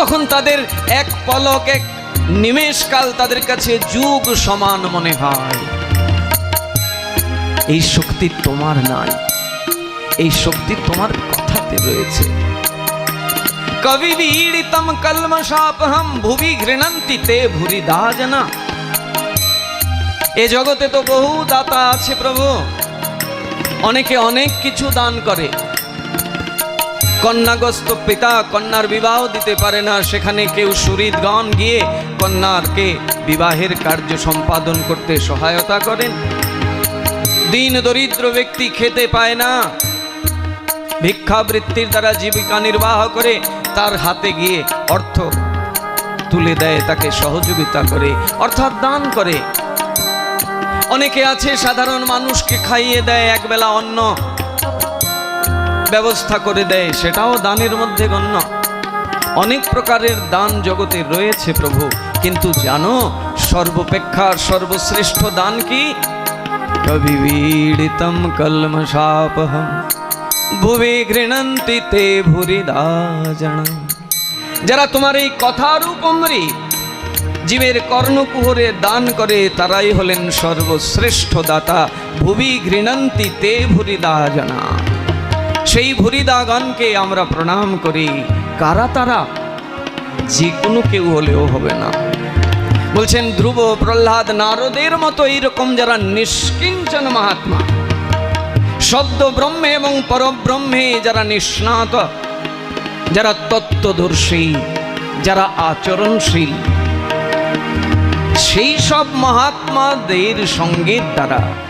তখন তাদের এক পলক, এক নিমেষকাল তাদের কাছে যুগ সমান মনে হয়। এই শক্তি তোমার নাই। এই শক্তি তোমার কথাতে রয়েছে। কবি বীড়িতম কলমশাপহম ভুবি ঘৃণন্তি তে ভুরি দাজনা। এ জগতে তো বহু দাতা আছে প্রভু। অনেকে অনেক কিছু দান করে। কন্যাগ্রস্ত পিতা কন্যার বিবাহ দিতে পারে না। সেখানে কেউ সুরিদগণ গিয়ে কন্যারকে বিবাহের কার্য সম্পাদন করতে সহায়তা করেন। দিন দরিদ্র ব্যক্তি খেতে পায় না। ভিক্ষাবৃত্তির দ্বারা জীবিকা নির্বাহ করে, তার হাতে গিয়ে অর্থ তুলে দেয়, তাকে সহযোগিতা করে, অর্থাৎ দান করে। অনেকে আছে, সাধারণ মানুষকে খাইয়ে দেয়, একবেলা অন্ন ব্যবস্থা করে দেয়, সেটাও দানের মধ্যে গণ্য। অনেক প্রকারের দান জগতে রয়েছে প্রভু, কিন্তু জানো, সর্বপেক্ষার সর্বশ্রেষ্ঠ দান কি? কবিবীড়িতম কলমশাপহম ভুবি ঘৃণন্তি তে ভুরিদা যারা তোমার এই কথার উপমরি জীবের কর্ণকুহরে দান করে, তারাই হলেন সর্বশ্রেষ্ঠ দাতা, ভুবি ঘৃণন্তি তে ভুরিদা জানা সেই ভুরিদাগণকে আমরা প্রণাম করি। কারা তারা? যে কোনো কেউ হলেও হবে না। বলছেন, ধ্রুব প্রহ্লাদ নারদের মতো এইরকম যারা নিষ্কিঞ্চন মহাত্মা। শব্দ ব্রহ্মে এবং পরব্রহ্মে যারা নিষ্ণাত, যারা তত্ত্বদর্শী, যারা আচরণশীল, সেই সব মহাত্মাদের সঙ্গের দ্বারা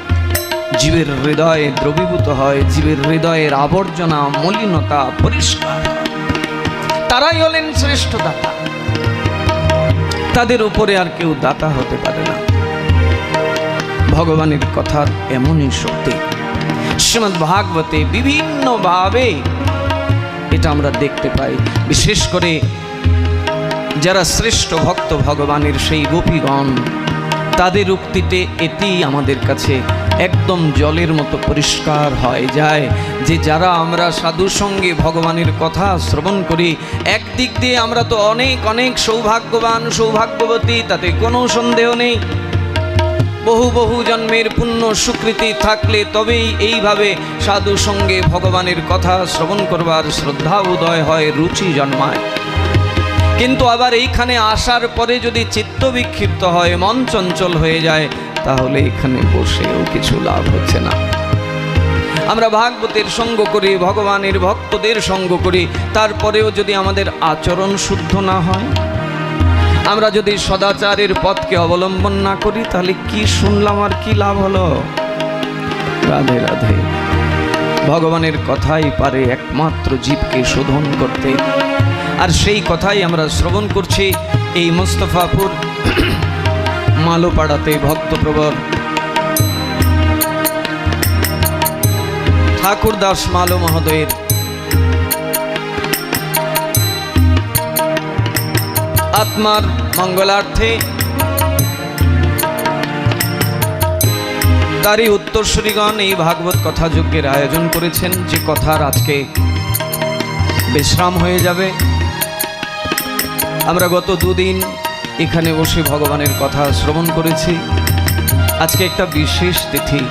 জীবের হৃদয়ে দ্রবীভূত হয়, জীবের হৃদয়ের আবর্জনা মলিনতা পরিষ্কার। তারাই হলেন শ্রেষ্ঠ দাতা। তাদের উপরে আর কেউ দাতা হতে পারে না। ভগবানের কথার এমনই শক্তি। শ্রীমৎ ভাগবতে বিভিন্নভাবে এটা আমরা দেখতে পাই। বিশেষ করে যারা শ্রেষ্ঠ ভক্ত ভগবানের সেই গোপীগণ, তাদের উক্তিতে এটি আমাদের কাছে একদম জলের মতো পরিষ্কার হয়ে যায় যে যারা আমরা সাধু সঙ্গে ভগবানের কথা শ্রবণ করি, একদিক দিয়ে আমরা তো অনেক অনেক সৌভাগ্যবান, সৌভাগ্যবতী, তাতে কোনো সন্দেহ নেই। বহু বহু জন্মের পুণ্য সুকৃতি থাকলে তবেই এইভাবে সাধু সঙ্গে ভগবানের কথা শ্রবণ করবার শ্রদ্ধা উদয় হয়, রুচি জন্মায়। কিন্তু আবার এইখানে আসার পরে যদি চিত্ত বিক্ষিপ্ত হয়, মন চঞ্চল হয়ে যায় তাহলে এখানে বসেও কিছু লাভ হচ্ছে না। আমরা ভাগবতের সঙ্গ করি, ভগবানের ভক্তদের সঙ্গ করি, তারপরেও যদি আমাদের আচরণ শুদ্ধ না হয়, আমরা যদি সদাচারের পথকে অবলম্বন না করি, তাহলে কি শুনলাম আর কি লাভ হলো? রাধে রাধে। ভগবানের কথাই পারে একমাত্র জীবকে শোধন করতে। আর সেই কথাই আমরা শ্রবণ করছি এই মোস্তফাপুর মালোপাড়াতে ভক্তপ্রবর। ঠাকুরদাস মালো মহোদয়ের। আত্মার মঙ্গলার্থে। তারই উত্তরসূরিগণ এই ভাগবত কথা যজ্ঞের আয়োজন করেছেন। যে কথার আজকে বিশ্রাম হয়ে যাবে। আমরা গত দুদিন এখানে বসে ভগবানের কথা শ্রবণ করেছি। আজকে একটা বিশেষ তিথি।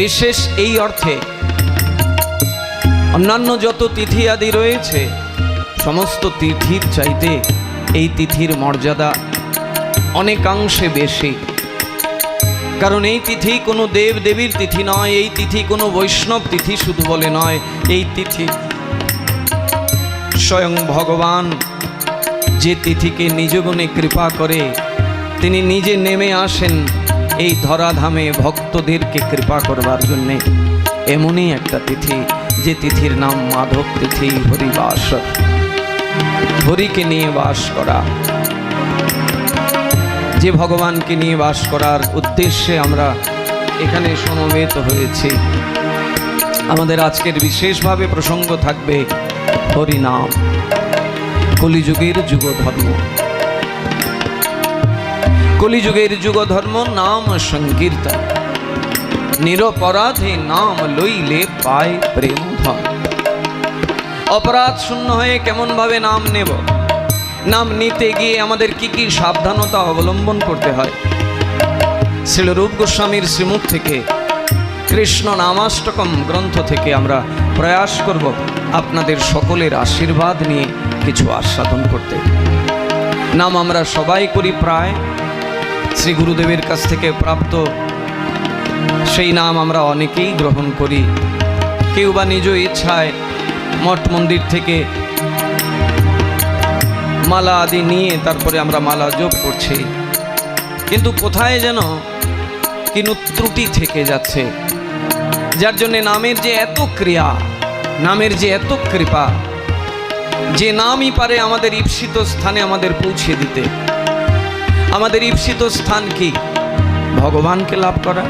বিশেষ এই অর্থে অন্যান্য যত তিথি আদি রয়েছে, সমস্ত তিথির চাইতে এই তিথির মর্যাদা অনেকাংশে বেশি। কারণ এই তিথি কোনো দেব দেবীর তিথি নয়, এই তিথি কোনো বৈষ্ণব তিথি শুধু বলে নয়, এই তিথি স্বয়ং ভগবান যে তিথিকে নিজ গুণে কৃপা করে, তিনি নিজে নেমে আসেন এই ধরাধামে ভক্তদেরকে কৃপা করবার জন্যে। এমনই একটা তিথি, যে তিথির নাম মাধব তিথি, হরিবাস। হরিকে নিয়ে বাস করা। যে ভগবানকে নিয়ে বাস করার উদ্দেশ্যে আমরা এখানে সমবেত হয়েছি। আমাদের আজকের বিশেষভাবে প্রসঙ্গ থাকবে হরিনাম। কলিযুগের যুগ ধর্ম কলিযুগের যুগ ধর্ম নাম সংকীর্তন। নিরপরাধে নাম লইলে পায় প্রেম ধন। অপরাধ শূন্য হয়ে কেমন ভাবে নাম নেব? নাম নিতে গিয়ে আমাদের কি কি সাবধানতা অবলম্বন করতে হয়? শিলরূপ গোস্বামীর শ্রীমুখ থেকে, কৃষ্ণ নামাষ্টকম গ্রন্থ থেকে আমরা প্রয়াস করব। আপনাদের সকলের আশীর্বাদ নিয়ে কিছু আস্বাদন করতে। নাম আমরা সবাই করি প্রায়। শ্রী গুরুদেবের কাছ থেকে প্রাপ্ত সেই নাম আমরা অনেকেই গ্রহণ করি। কেউ বা নিজ ইচ্ছায় মঠ মন্দির থেকে মালা আদি নিয়ে তারপরে আমরা মালা যোগ করছি। কিন্তু কোথায় যেন কিনু ত্রুটি থেকে যাচ্ছে। যার জন্যে নামের যে এত ক্রিয়া, নামের যে এত কৃপা যে নামই পারে আমাদের ঈপ্সিত স্থানে আমাদের পৌঁছে দিতে। আমাদের ঈপ্সিত স্থান কি? ভগবানকে লাভ করা।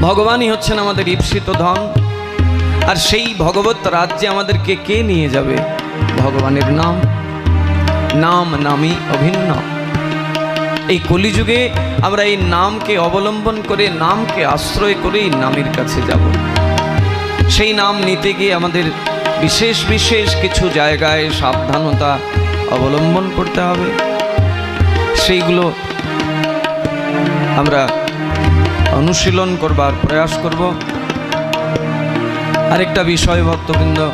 ভগবানই হচ্ছেন আমাদের ঈপ্সিত ধন। আর সেই ভগবত রাজ্যে আমাদেরকে কে নিয়ে যাবে? ভগবানের নাম। নাম নামই অভিন্ন। এই কলিযুগে আমরা এই নামকে অবলম্বন করে, নামকে আশ্রয় করেই নামের কাছে যাব। সেই নাম নিতে গিয়ে আমাদের বিশেষ বিশেষ কিছু জায়গায় সাবধানতা অবলম্বন করতে হবে। সেইগুলো আমরা অনুশীলন করবার প্রয়াস করব। আরেকটা বিষয়, ভক্তবৃন্দ।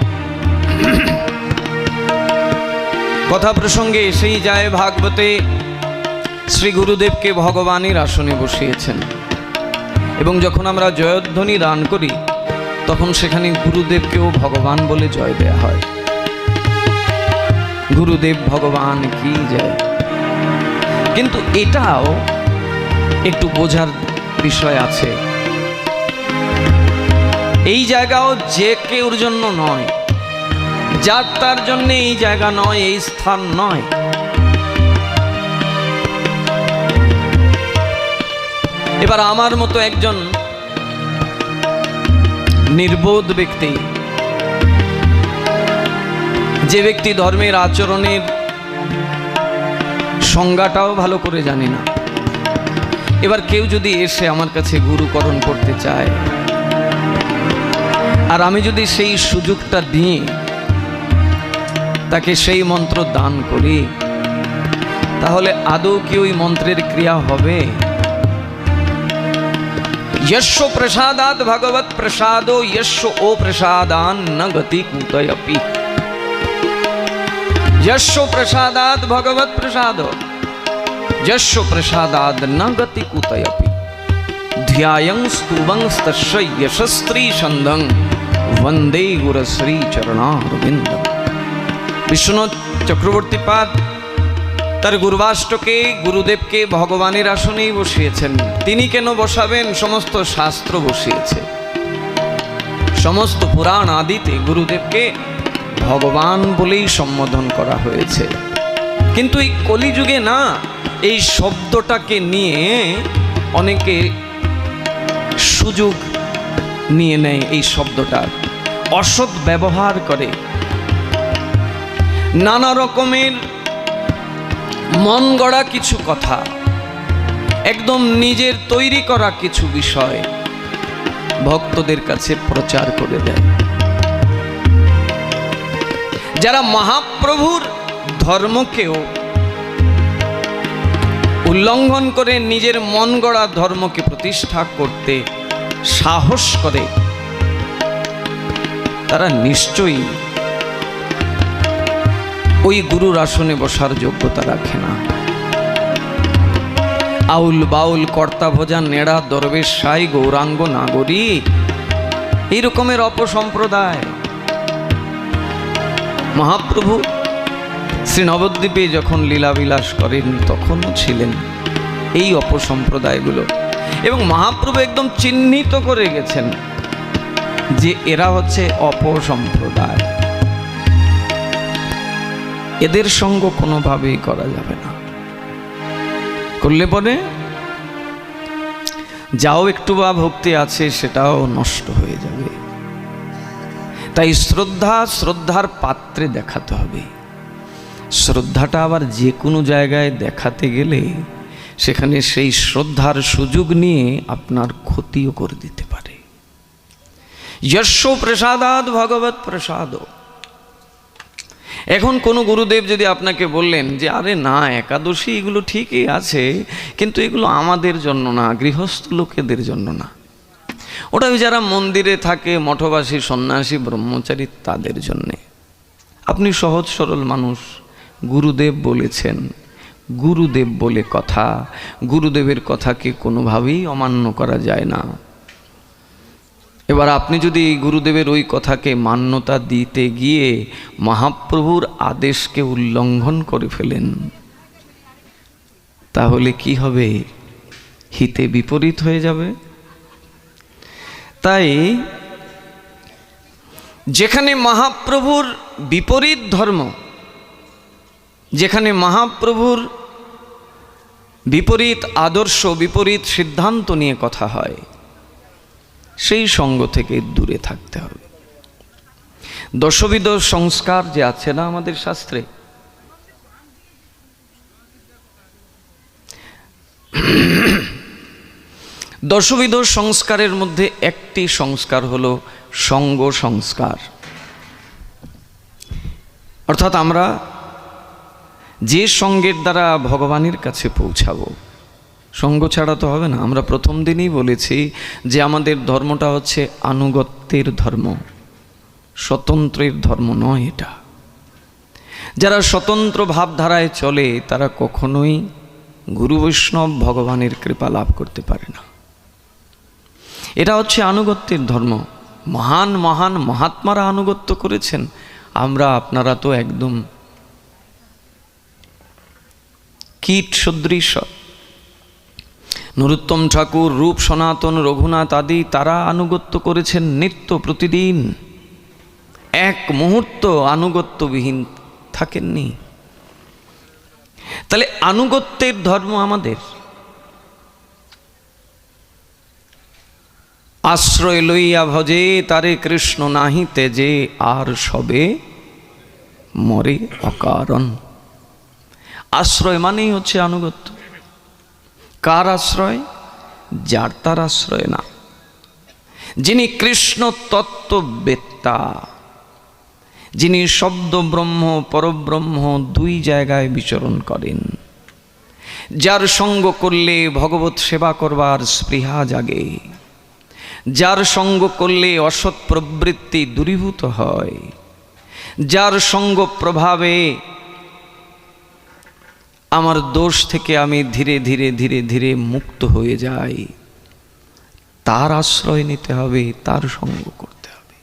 কথা প্রসঙ্গে এসেই যায় ভাগবতে। শ্রী গুরুদেবকে ভগবানের আসনে বসিয়েছেন। এবং যখন আমরা জয়ধ্বনি দান করি তখন সেখানে গুরুদেবকেও ভগবান বলে জয় দেয়া হয়। গুরুদেব ভগবান কি জয়। কিন্তু এটাও একটু বোঝার বিষয় আছে। এই জায়গাও যে কেউর জন্য নয়, যার তার জন্য এই জায়গা নয়, এই স্থান নয়। এবার আমার মতো একজন নির্বোধ ব্যক্তি। যে ব্যক্তি ধর্মের আচরণের সংজ্ঞাটাও ভালো করে জানে না। এবার কেউ যদি এসে আমার কাছে গুরুকরণ করতে চায়, আর আমি যদি সেই সুযোগটা দিয়ে তাকে সেই মন্ত্র দান করি, তাহলে আদৌ কি ওই মন্ত্রের ক্রিয়া হবে? যশ প্রসাদাত ভগবৎ પ્રસાદો યશ ઓ પ્રસાદાન ન ગતિ કૂતયપી યશો પ્રસાદાદ ભગવત પ્રસાદો યશો પ્રસાદાદ ન ગતિ કૂતયપી ધ્યાયં સ્તુવંસ્તસ્ય યશસ્ત્રી છંદં વંદે ગુરશ્રી চরণারবিন্দ বিশ্বনাথ চক্রবর্তী পাদ তার গুরুবাষ্টকে গুরুদেবকে ভগবানের আসনেই বসিয়েছেন তিনি কেন বসাবেন সমস্ত শাস্ত্র বসিয়েছে সমস্ত পুরাণ আদিতে গুরুদেবকে ভগবান বলেই সম্বোধন করা হয়েছে। কিন্তু এই কলিযুগে না, এই শব্দটাকে নিয়ে অনেকে সুযোগ নিয়ে নেয় এই শব্দটার অসৎ ব্যবহার করে। নানা রকমের মন গড়া কিছু কথা। একদম নিজের তৈরি করা কিছু বিষয়। ভক্তদের কাছে প্রচার করে দেয় যারা মহাপ্রভুর ধর্মকেও উল্লঙ্ঘন করে নিজের মন গড়া ধর্মকে প্রতিষ্ঠা করতে সাহস করে, তারা নিশ্চয়ই ওই গুরুর আসনে বসার যোগ্যতা রাখে না। আউল বাউল কর্তা ভোজা নেড়া দরবেশ সাই গৌরাঙ্গ নাগরী। এই রকমের অপসম্প্রদায়। মহাপ্রভু শ্রী নবদ্বীপে যখন লীলাবিলাস করেন, তখনও ছিলেন এই অপসম্প্রদায়গুলো। এবং মহাপ্রভু একদম চিহ্নিত করে গেছেন যে এরা হচ্ছে অপসম্প্রদায়। এদের সঙ্গ কোনোভাবেই করা যাবে না। করলে পরে? যাও একটু বা ভক্তি আছে, সেটাও নষ্ট হয়ে যাবে। তাই শ্রদ্ধা, শ্রদ্ধার পাত্রে দেখাতে হবে। শ্রদ্ধাটা আবার যে কোনো জায়গায় দেখাতে গেলে সেখানে সেই শ্রদ্ধার সুযোগ নিয়ে আপনার ক্ষতিও করে দিতে পারে। যশ প্রসাদাদ ভগবত প্রসাদ এখন কোনো গুরুদেব যদি আপনাকে বললেন যে, আরে না, একাদশী এগুলো ঠিকই আছে, কিন্তু এগুলো আমাদের জন্য না, গৃহস্থ লোকেদের জন্য না। ওটা ওই যারা মন্দিরে থাকে, মঠবাসী, সন্ন্যাসী, ব্রহ্মচারী, তাদের জন্যে। আপনি সহজ সরল মানুষ, গুরুদেব বলেছেন, গুরুদেব বলে কথা, গুরুদেবের কথাকে কোনোভাবেই অমান্য করা যায় না। এবার আপনি যদি এই গুরুদেবের ওই কথাকে মান্যতা দিতে গিয়ে মহাপ্রভুর আদেশকে উল্লঙ্ঘন করে ফেলেন, তাহলে কি হবে? হিতে বিপরীত হয়ে যাবে? তাই যেখানে মহাপ্রভুর বিপরীত ধর্ম, যেখানে মহাপ্রভুর বিপরীত আদর্শ, বিপরীত সিদ্ধান্ত নিয়ে কথা হয় সেই সঙ্গ থেকে দূরে থাকতে হবে। দশবিধ সংস্কার যে আছে না আমাদের শাস্ত্রে, দশবিধ সংস্কারের মধ্যে একটি সংস্কার হলো সঙ্গ সংস্কার। অর্থাৎ আমরা যে সঙ্গের দ্বারা ভগবানের কাছে পৌঁছাবো সঙ্গ ছাড়া তো হবে না। আমরা প্রথম দিনই বলেছি যে আমাদের ধর্মটা হচ্ছে আনুগত্যের ধর্ম। স্বতন্ত্রের ধর্ম নয় এটা। যারা স্বতন্ত্র ভাবধারায় চলে, তারা কখনোই গুরু বৈষ্ণব ভগবানের কৃপা লাভ করতে পারে না। এটা হচ্ছে আনুগত্যের ধর্ম। মহান মহান মহাত্মারা আনুগত্য করেছেন। আমরা, আপনারা তো একদম কীট সদৃশ। নরোত্তম ঠাকুর, রূপ সনাতন, রঘুনাথ আদি তারা আনুগত্য করেছেন নিত্য প্রতিদিন। এক মুহূর্ত আনুগত্যবিহীন থাকেননি। তাহলে আনুগত্যের ধর্ম আমাদের। আশ্রয় লইয়া ভজে তারে কৃষ্ণ নাহি তেজে, আর সবে মরে অকারণ। আশ্রয় মানেই হচ্ছে আনুগত্য। কার আশ্রয়? যার তার আশ্রয় না। যিনি কৃষ্ণ তত্ত্ববেত্তা, যিনি শব্দ ব্রহ্ম, পরব্রহ্ম দুই জায়গায় বিচরণ করেন। যার সঙ্গ করলে ভগবত সেবা করবার স্পৃহা জাগে। যার সঙ্গ করলে অসৎ প্রবৃত্তি দূরীভূত হয়। যার সঙ্গ প্রভাবে আমার দোষ থেকে আমি ধীরে ধীরে ধীরে ধীরে মুক্ত হয়ে যাই। তার আশ্রয় নিতে হবে, তার সঙ্গ করতে হবে।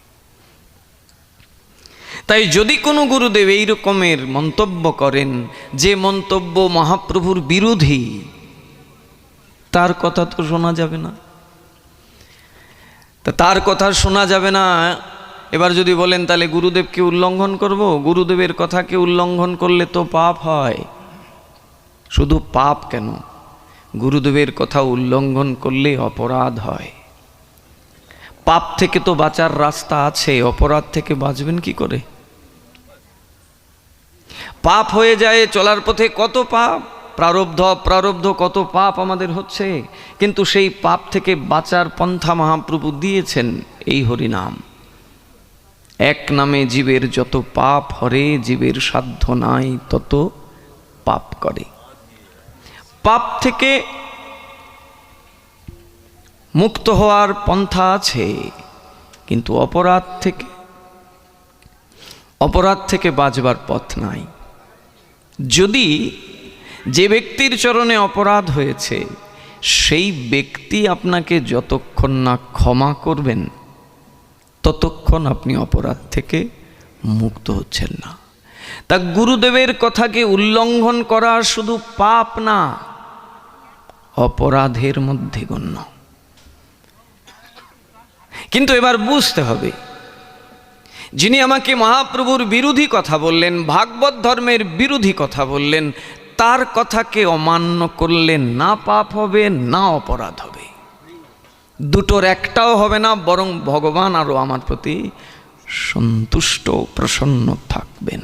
তাই যদি কোনো গুরুদেব এই রকমের মন্তব্য করেন যে মন্তব্য মহাপ্রভুর বিরোধী, তার কথা তো শোনা যাবে না। তা তার কথা শোনা যাবে না। এবার যদি বলেন তাহলে গুরুদেবকে উল্লঙ্ঘন করব? গুরুদেবের কথাকে উল্লঙ্ঘন করলে তো পাপ হয়। শুধু পাপ কেন? গুরুদেবের কথা উল্লঙ্ঘন করলে অপরাধ হয়। পাপ থেকে তো বাঁচার রাস্তা আছে, অপরাধ থেকে বাঁচবেন কি করে? পাপ হয়ে যায়, চলার পথে কত পাপ? প্রারব্ধ প্রারব্ধ কত পাপ আমাদের হচ্ছে? কিন্তু সেই পাপ থেকে বাঁচার পন্থা মহাপ্রভু দিয়েছেন এই হরিনাম। এক নামে জীবের যত পাপ হরে, জীবের সাধ্য নাই, তত পাপ করে। পাপ থেকে মুক্ত হওয়ার পন্থা আছে, কিন্তু অপরাধ থেকে অপরাধ থেকে বাঁচবার পথ নাই। যদি যে ব্যক্তির চরণে অপরাধ হয়েছে, সেই ব্যক্তি আপনাকে যতক্ষণ না ক্ষমা করবেন, ততক্ষণ আপনি অপরাধ থেকে মুক্ত হচ্ছেন না। তা গুরুদেবের কথাকে উল্লঙ্ঘন করা শুধু পাপ না অপরাধের মধ্যে গণ্য। কিন্তু এবার বুঝতে হবে, যিনি আমাকে মহাপ্রভুর বিরোধী কথা বললেন, ভাগবত ধর্মের বিরোধী কথা বললেন, তার কথাকে অমান্য করলে না পাপ হবে, না অপরাধ হবে। দুটোর একটাও হবে না, বরং ভগবান আরও আমার প্রতি সন্তুষ্ট প্রসন্ন থাকবেন।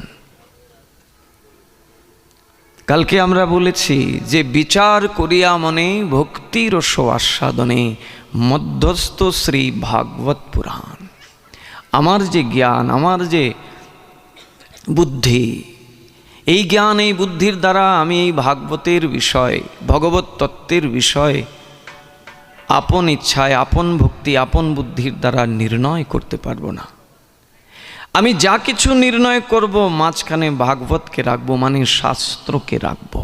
কালকে আমরা বলেছি যে বিচার করিয়া মনে ভক্তির আস্বাদনে মধ্যস্থ শ্রী ভাগবত পুরাণ। আমার যে জ্ঞান, আমার যে বুদ্ধি বুদ্ধি, এই জ্ঞান, এই বুদ্ধির দ্বারা আমি এই ভাগবতের বিষয়, ভগবত তত্ত্বের বিষয় আপন ইচ্ছায়, আপন ভক্তি, আপন বুদ্ধির দ্বারা নির্ণয় করতে পারব না। আমি যা কিছু নির্ণয় করব, মাঝখানে ভাগবতকে রাখব মানে শাস্ত্রকে রাখব।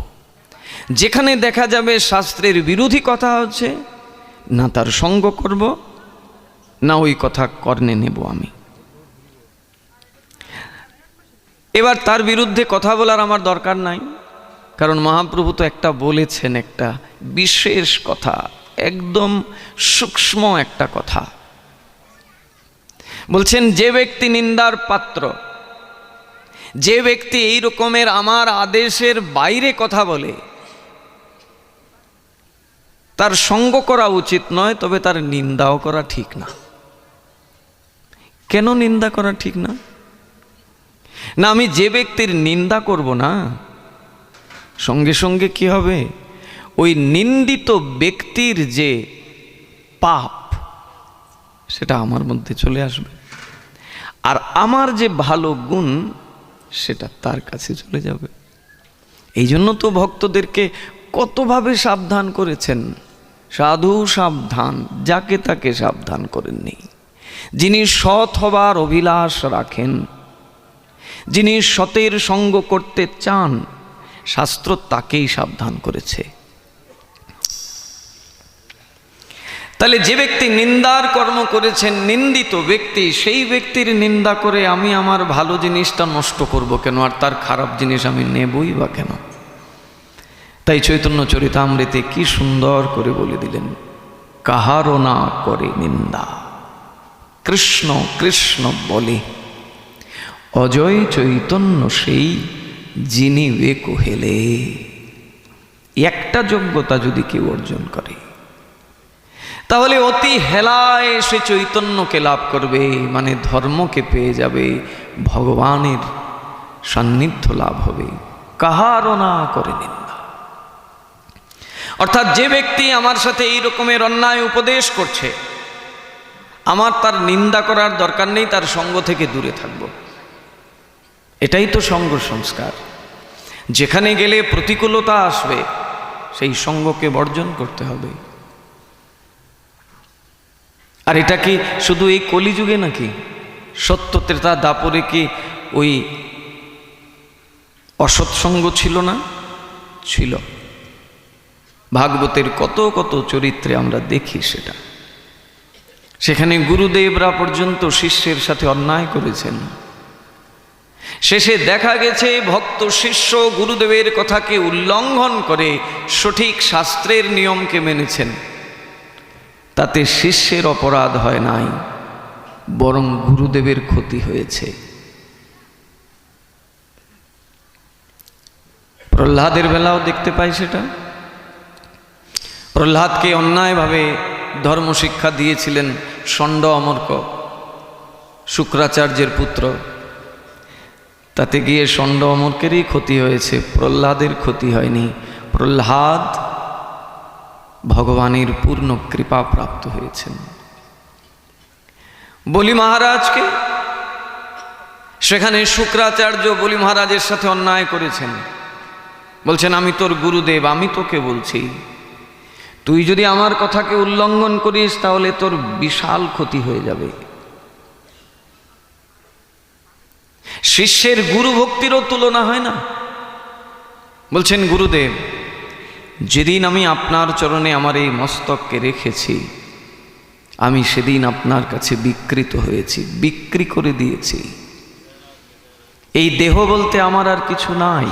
যেখানে দেখা যাবে শাস্ত্রের বিরোধী কথা হচ্ছে না তার সঙ্গ করব, না ওই কথা কর্ণে নেব আমি। এবার তার বিরুদ্ধে কথা বলার আমার দরকার নাই, কারণ মহাপ্রভু তো একটা বলেছেন একটা বিশেষ কথা, একদম সূক্ষ্ম একটা কথা। বলছেন, যে ব্যক্তি নিন্দার পাত্র, যে ব্যক্তি এই রকমের আমার আদেশের বাইরে কথা বলে, তার সঙ্গ করা উচিত নয়, তবে তার নিন্দাও করা ঠিক না। কেন নিন্দা করা ঠিক না? না, আমি যে ব্যক্তির নিন্দা করব না, সঙ্গে সঙ্গে কি হবে? ওই নিন্দিত ব্যক্তির যে পাপ, সেটা আমার মধ্যে চলে আসবে। আর আমার যে ভালো গুণ, সেটা তার কাছে চলে যাবে। এই জন্য তো ভক্তদেরকে কতভাবে সাবধান করেছেন। সাধু সাবধান, যাকে তাকে সাবধান করেননি। যিনি সৎ হবার অভিলাষ রাখেন, যিনি সতের সঙ্গ করতে চান, শাস্ত্র তাকেই সাবধান করেছে। তাহলে যে ব্যক্তি নিন্দার কর্ম করেছেন, নিন্দিত ব্যক্তি, সেই ব্যক্তির নিন্দা করে আমি আমার ভালো জিনিসটা নষ্ট করব কেন? আর তার খারাপ জিনিস আমি নেবই বা কেন? তাই চৈতন্য চরিতামৃতে কি সুন্দর করে বলে দিলেন, কাহারও না করে নিন্দা। কৃষ্ণ কৃষ্ণ বলে, অজয় চৈতন্য সেই যিনি বে কহেলে একটা যোগ্যতা যদি কেউ অর্জন করে তাহলে অতি হেলায় সে চৈতন্যকে লাভ করবে মানে ধর্মকে পেয়ে যাবে, ভগবানের সান্নিধ্য লাভ হবে। কাহারও না করে নিন্দা। অর্থাৎ যে ব্যক্তি আমার সাথে এই রকমের অন্যায় উপদেশ করছে, আমার তার নিন্দা করার দরকার নেই, তার সঙ্গ থেকে দূরে থাকব। এটাই তো সঙ্গ সংস্কার। যেখানে গেলে প্রতিকূলতা আসবে, সেই সঙ্গকে বর্জন করতে হবে। আর এটা কি শুধু এই কলিযুগে নাকি? সত্য ত্রেতা দাপরে কি ওই অসৎসঙ্গ ছিল না? ছিল। ভাগবতের কত কত চরিত্রে আমরা দেখি সেটা। সেখানে গুরুদেবরা পর্যন্ত শিষ্যের সাথে অন্যায় করেছেন। শেষে দেখা গেছে ভক্ত শিষ্য গুরুদেবের কথাকে উল্লঙ্ঘন করে সঠিক শাস্ত্রের নিয়মকে মেনেছেন। তাতে শিষ্যের অপরাধ হয় নাই, বরং গুরুদেবের ক্ষতি হয়েছে। প্রহ্লাদের বেলাও দেখতে পাই সেটা। প্রহ্লাদকে অন্যায়ভাবে ধর্মশিক্ষা দিয়েছিলেন ষণ্ড অমর্ক, শুক্রাচার্যের পুত্র। তাতে গিয়ে ষণ্ড অমর্কেরই ক্ষতি হয়েছে, প্রহ্লাদের ক্ষতি হয়নি। প্রহ্লাদ ভগবানের পূর্ণ কৃপা প্রাপ্ত হয়েছেন। বলি মহারাজকে, সেখানে শুক্রাচার্য বলি মহারাজের সাথে অন্যায় করেছেন। বলছেন, আমি তোর গুরুদেব, আমি তোকে বলছি, তুই যদি আমার কথাকে উল্লঙ্ঘন করিস, তাহলে তোর বিশাল ক্ষতি হয়ে যাবে। শিষ্যের গুরু ভক্তিরও তুলনা হয় না। বলছেন, গুরুদেব যেদিন আমি আপনার চরণে আমার এই মস্তককে রেখেছি, আমি সেদিন আপনার কাছে বিকৃত হয়েছি, বিক্রি করে দিয়েছি। এই দেহ বলতে আমার আর কিছু নাই।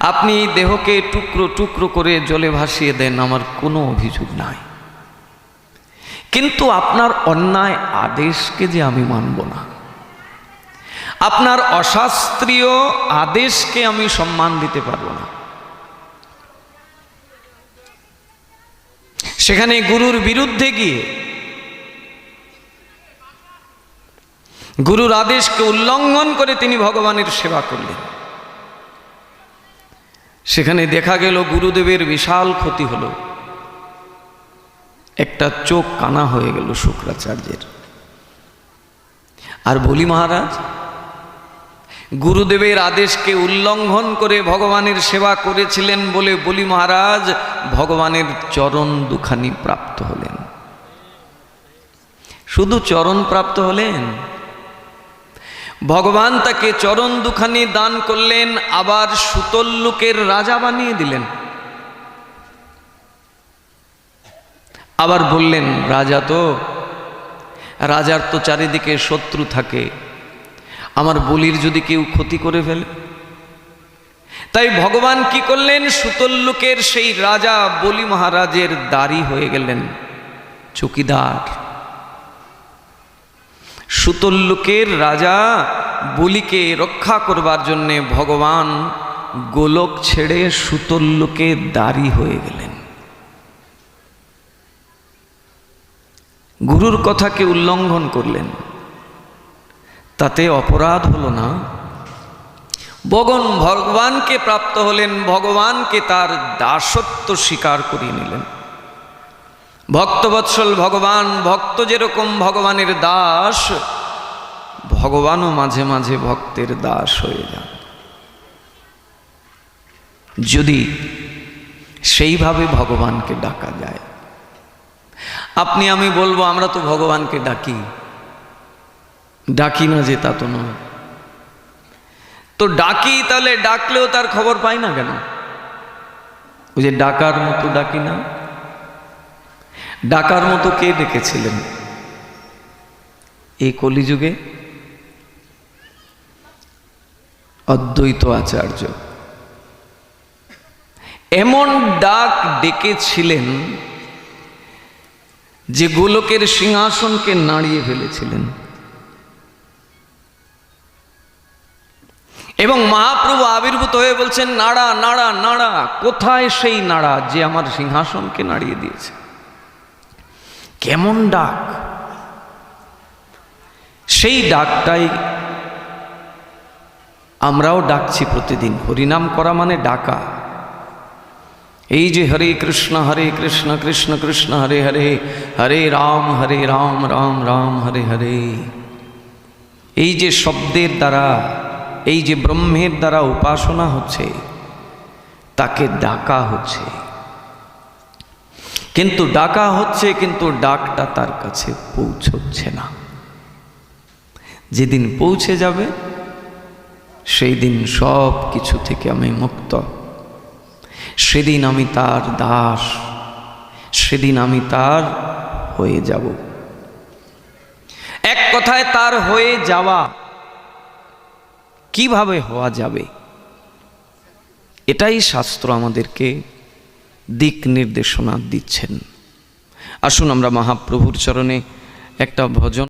আপনি এই দেহকে টুকরো টুকরো করে জলে ভাসিয়ে দেন, আমার কোনো অভিযোগ নাই। কিন্তু আপনার অন্যায় আদেশকে যে আমি মানব না, আপনার অশাস্ত্রীয় আদেশকে আমি সম্মান দিতে পারব না। সেখানে গুরুর বিরুদ্ধে গিয়ে গুরুর আদেশকে উল্লঙ্ঘন করে তিনি ভগবানের সেবা করলেন। সেখানে দেখা গেল গুরুদেবের বিশাল ক্ষতি হলো। একটা চোখ কানা হয়ে গেল শুক্রাচার্যের। আর বলি মহারাজ গুরুদেবের আদেশকে উল্লঙ্ঘন করে ভগবানের সেবা করেছিলেন বলে বলি মহারাজ, ভগবানের চরণ দুখানি প্রাপ্ত হলেন। শুধু চরণ প্রাপ্ত হলেন? ভগবান তাকে চরণ দুখানি দান করলেন, আবার সুতল্লুকের রাজা বানিয়ে দিলেন। আবার বললেন, রাজা তো, রাজার তো চারিদিকে শত্রু থাকে আমার বলির যদি কেউ ক্ষতি করে ফেলে? তাই ভগবান কি করলেন? সুতল্লুকের সেই রাজা বলি মহারাজের দাড়ি হয়ে গেলেন, চকিদার। সুতল্লুকের রাজা বলিকে রক্ষা করবার জন্যে ভগবান গোলক ছেড়ে সুতল্লুকে দাড়ি হয়ে গেলেন। গুরুর কথাকে উল্লঙ্ঘন করলেন। তাতে অপরাধ হলো না। বগন ভগবানকে প্রাপ্ত হলেন, ভগবানকে তার দাসত্ব স্বীকার করিয়ে নিলেন। ভক্তবৎসল ভগবান, ভক্ত যেরকম ভগবানের দাস, ভগবানও মাঝে মাঝে ভক্তের দাস হয়ে যান। যদি সেইভাবে ভগবানকে ডাকা যায়, আপনি আমি বলব আমরা তো ভগবানকে ডাকি। ডাকি না যে তা তো নয়। তো ডাকি তাহলে ডাকলেও তার খবর পাই না কেন? ওই যে ডাকার মতো ডাকি না? ডাকার মতো কে ডেকেছিলেন? এই কলিযুগে? অদ্বৈত আচার্য। এমন ডাক ডেকেছিলেন যে গোলকের সিংহাসনকে নাড়িয়ে ফেলেছিলেন। এবং মহাপ্রভু আবির্ভূত হয়ে বলছেন, নাড়া নাড়া নাড়া, কোথায় সেই নাড়া যে আমার সিংহাসনকে নাড়িয়ে দিয়েছে? কেমন ডাক? সেই ডাকটাই আমরাও ডাকছি প্রতিদিন। হরিনাম করা মানে ডাকা। এই যে হরে কৃষ্ণ হরে কৃষ্ণ কৃষ্ণ কৃষ্ণ, হরে হরে হরে রাম হরে রাম রাম রাম, হরে হরে। এই যে শব্দের দ্বারা এই যে ব্রহ্মের দ্বারা উপাসনা হচ্ছে, তাকে ডাকা হচ্ছে। কিন্তু ডাকা হচ্ছে, কিন্তু ডাকটা তার কাছে পৌঁছচ্ছে না। যেদিন পৌঁছে যাবে, সেই দিন সব কিছু থেকে আমি মুক্ত। সেদিন আমি তার দাস, সেদিন আমি তার হয়ে যাব। এক কথায় তার হয়ে যাওয়া কীভাবে হওয়া যাবে? এটাই শাস্ত্র আমাদেরকে দিক নির্দেশনা দিচ্ছেন। আসুন আমরা মহাপ্রভুর চরণে একটা ভজন